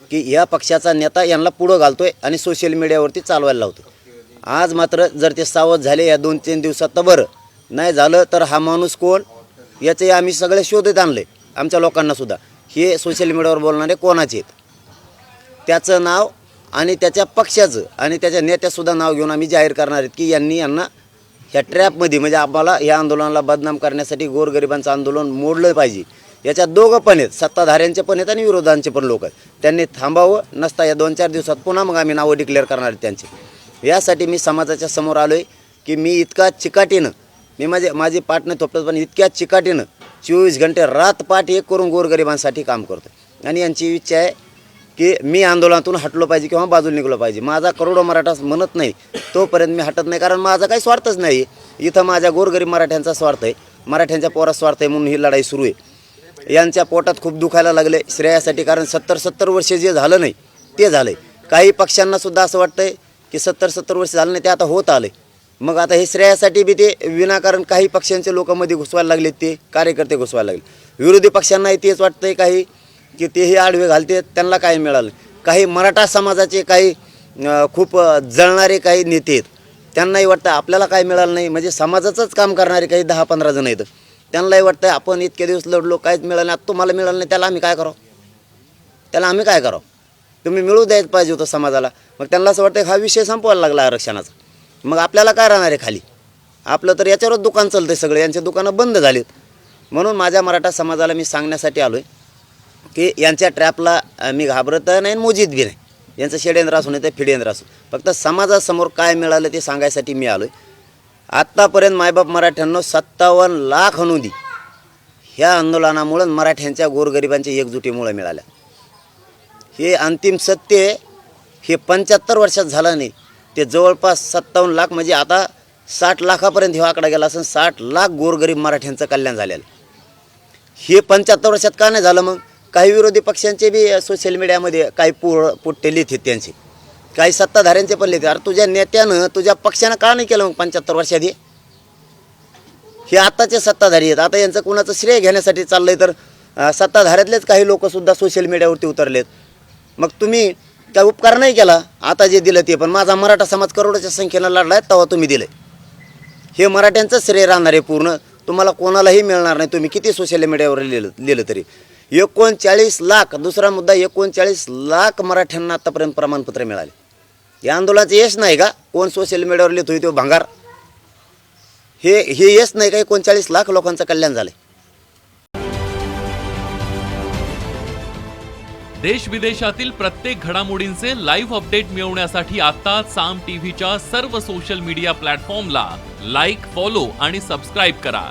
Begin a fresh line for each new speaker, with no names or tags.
की या पक्षाचा नेता यांना पुढं घालतोय आणि सोशल मीडियावरती चालवायला लावतो आज मात्र जर ते सावध झाले या दोन तीन दिवसात तर बरं. नाही झालं तर हा माणूस कोण? याचे आम्ही सगळे शोधत आणले आमच्या लोकांनासुद्धा हे सोशल मीडियावर बोलणारे कोणाचे आहेत? त्याचं नाव आणि त्याच्या पक्षाचं आणि त्याच्या नेत्यासुद्धा नाव घेऊन आम्ही जाहीर करणार आहेत की यांनी यांना ह्या ट्रॅपमध्ये म्हणजे आम्हाला या आंदोलनाला बदनाम करण्यासाठी गोरगरिबांचं आंदोलन मोडलं पाहिजे. याच्यात दोघं पण आहेत. सत्ताधाऱ्यांचे पण आहेत आणि विरोधांचे पण लोक आहेत. त्यांनी थांबावं नसता या दोन चार दिवसात पुन्हा मग आम्ही नावं डिक्लेअर करणार आहेत त्यांचे. यासाठी मी समाजाच्या समोर आलो आहे की मी इतका चिकाटीनं मी माझे माझे पाठ नाही थोपटत पण इतक्या चिकाटीनं चोवीस घंटे रात पाठ एक करून गोरगरिबांसाठी काम करतो आणि यांची इच्छा आहे की मी आंदोलनातून हटलो पाहिजे किंवा बाजूला निघलो पाहिजे. माझा करोडो मराठा म्हणत नाही तोपर्यंत मी हटत नाही. कारण माझा काही स्वार्थच नाही. इथं माझ्या गोरगरीब मराठ्यांचा स्वार्थ आहे. मराठ्यांच्या पोरात स्वार्थ आहे म्हणून ही लढाई सुरू आहे. यांच्या पोटात खूप दुखायला लागले. श्रेयासाठी कारण सत्तर सत्तर वर्ष जे झालं नाही ते झालं आहे काही पक्षांना सुद्धा असं वाटतंय की सत्तर सत्तर वर्ष झालं नाही ते आता होत आले. मग आता हे श्रेयासाठी बी ते विनाकारण काही पक्षांचे लोकांमध्ये घुसवायला लागले ते कार्यकर्ते घुसवायला लागले. विरोधी पक्षांनाही तेच वाटतंय काही की तेही आडवे घालते त्यांना काय मिळालं? काही मराठा समाजाचे काही खूप जळणारे काही नेते आहेत त्यांनाही वाटतं आपल्याला काय मिळालं नाही. म्हणजे समाजाचंच काम करणारे काही दहा पंधरा जण आहेत. त्यांनाही वाटतं आपण इतके दिवस लढलो काहीच मिळालं नाही आता तुम्हाला मिळालं नाही त्याला आम्ही काय करावं? त्याला आम्ही काय करावं? तुम्ही मिळू द्यायच पाहिजे होतं समाजाला. मग त्यांना असं वाटतं हा विषय संपवायला लागला आरक्षणाचा. मग आपल्याला काय राहणार आहे खाली? आपलं तर याच्यावरच दुकान चालतंय सगळे यांचे दुकानं बंद झालीत. म्हणून माझ्या मराठा समाजाला मी सांगण्यासाठी आलो आहे की यांच्या ट्रॅपला मी घाबरत नाही आणि मोजीत बी नाही. यांचं षडेंद्र असू नाही तर फिडेंद्र असू फक्त समाजासमोर काय मिळालं ते सांगायसाठी मी आलो आहे आत्तापर्यंत मायबाप मराठ्यांनो सत्तावन्न लाख अनुदी. ह्या आंदोलनामुळं मराठ्यांच्या गोरगरिबांच्या एकजुटीमुळे मिळाल्या. हे अंतिम सत्य हे पंच्याहत्तर वर्षात झालं नाही. ते जवळपास सत्तावन्न लाख म्हणजे आता साठ लाखापर्यंत हा आकडा गेला असून साठ लाख गोरगरीब मराठ्यांचं कल्याण झालेलं हे पंच्याहत्तर वर्षात का नाही झालं मग? काही विरोधी पक्षांचे बी सोशल मीडियामध्ये काही पुढ पुट्टे लिहित आहेत त्यांचे. काही सत्ताधाऱ्यांचे पण लिहिते. अरे तुझ्या नेत्यानं तुझ्या पक्षानं का नाही केलं मग पंच्याहत्तर वर्षात हे हे आत्ताचे सत्ताधारी आहेत. आता यांचं कुणाचं श्रेय घेण्यासाठी चाललंय तर सत्ताधाऱ्यातलेच काही लोकसुद्धा सोशल मीडियावरती उतरलेत. मग तुम्ही काय उपकार नाही केला? आता जे दिलं ते पण. माझा मराठा समाज करोडाच्या संख्येनं लढला आहे तेव्हा तुम्ही दिलं हे मराठ्यांचं श्रेय राहणार आहे पूर्ण. तुम्हाला कोणालाही मिळणार नाही. तुम्ही किती सोशल मीडियावर लिहिलं लिहिलं तरी. एकोणचाळीस लाख दुसरा मुद्दा एकोणचाळीस लाख मराठ्यांना आतापर्यंत प्रमाणपत्र मिळाले. या आंदोलनाचं यश नाही का? कोण सोशल मीडियावर लिहित तो भांगार? हे हे यश नाही का? एकोणचाळीस लाख लोकांचं कल्याण झालं
देश विदेशातील प्रत्येक घडामोडींचे लाईव्ह अपडेट मिळवण्यासाठी आता साम टीव्हीच्या सर्व सोशल मीडिया प्लॅटफॉर्मला लाईक फॉलो आणि सबस्क्राईब करा.